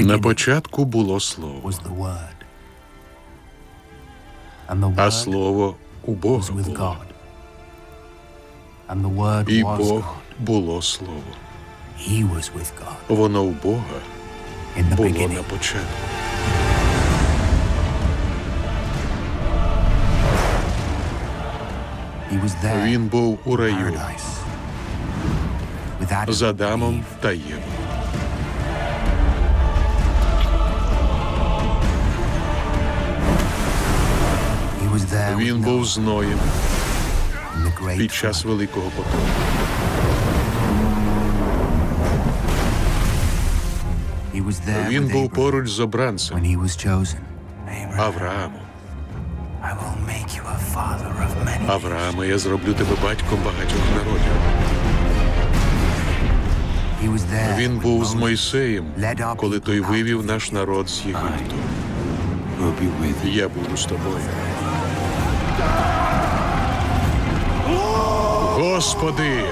На початку було слово, а слово у Бога було, і Бог було слово. Воно у Бога було на початку. Він був у раю з Адамом та Євою. Він був з Ноєм in the great під час великого there Він був поруч з обранцем. Авраамом. Аврааме, я зроблю тебе батьком багатьох народів. Він був з Мойсеєм, коли той вивів наш народ з Єгипту. Я буду з тобою. Господи!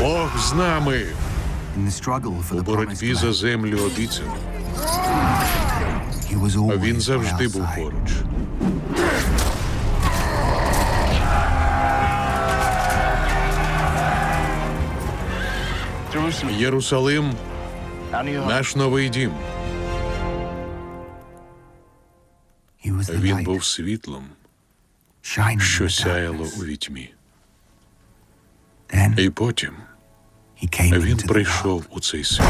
Бог з нами у боротьбі за землю обіцяну. А він завжди був поруч. Єрусалим наш новий дім. Він був світлом, що сяяло у вітьмі. І потім він прийшов у цей світ.